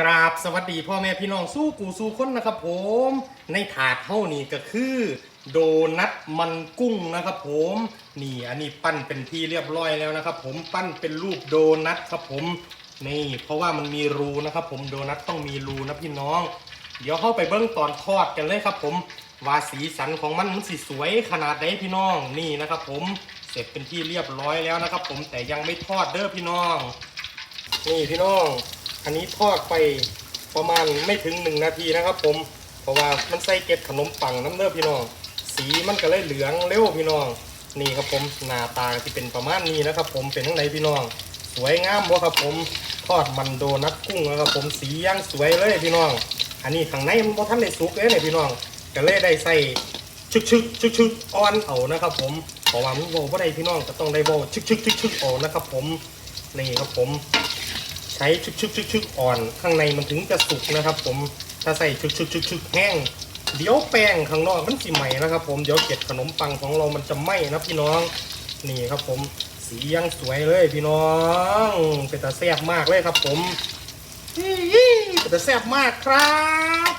กราบสวัสดีพ่อแม่พี่น้องสู้กูสู้คนนะครับผม ในถาดเท่านี้ก็คือ โดนัทมันกุ้งนะครับผมนี่อันนี้ปั้นเป็นที่เรียบร้อยแล้วนะครับ ผมปั้นเป็นรูปโดนัทครับผมนี่เพราะว่ามันมีรูนะครับ ผมโดนัทต้องมีรูนะพี่น้อง เดี๋ยวเข้าไปเบิ้งตอนทอดกันเลยครับ ผมว่าสีสันของมันมันสีสวยขนาดไหนพี่น้องนี่นะครับ ผมเสร็จเป็นที่เรียบร้อยแล้วนะครับ ผมแต่ยังไม่ทอดเด้อพี่น้อง นี่พี่น้อง อันนี้ทอดไปประมาณไม่ถึงหนึ่งนาทีนะครับ ผม เพราะว่ามันใส่เกล็ดขนมปังน้ำเด้อพี่น้อง สีมันก็เลยเหลืองเร็วพี่น้อง นี่ครับผมหน้าตาที่เป็นประมาณนี้นะครับ ผมเป็นทั้งไหนพี่น้อง สวยงามบ่ครับผมทอดมันโดนัทกุ้งนะครับผมสีย่างสวยเลยพี่น้อง อันนี้ข้างในมันบ่ทันได้สุกเลยเนี่ยพี่น้องก็เลยได้ใส่ชึกชึกชึกชึกอ่อนเอานะครับผมเพราะว่ามันโบบ่ได้พี่น้องก็ต้องได้โบชึกชึกชึกชึกเอานะครับผมนี่ครับผม ใช้ชึกชึกชึกชึกอ่อนข้างในมันถึงจะสุกนะครับ ผมถ้าใส่ชึกชึกชึกชึกแห้ง เดี๋ยวแป้งข้างนอกมันสิไหมนะครับ ผมเดี๋ยวเกล็ดขนมปังของเรามันจะไหม้นะพี่น้องนี่ครับ ผมสียังสวยเลยพี่น้องเป็นตาแซ่บมากเลยครับ ผมเป็นตาแซ่บมากครับ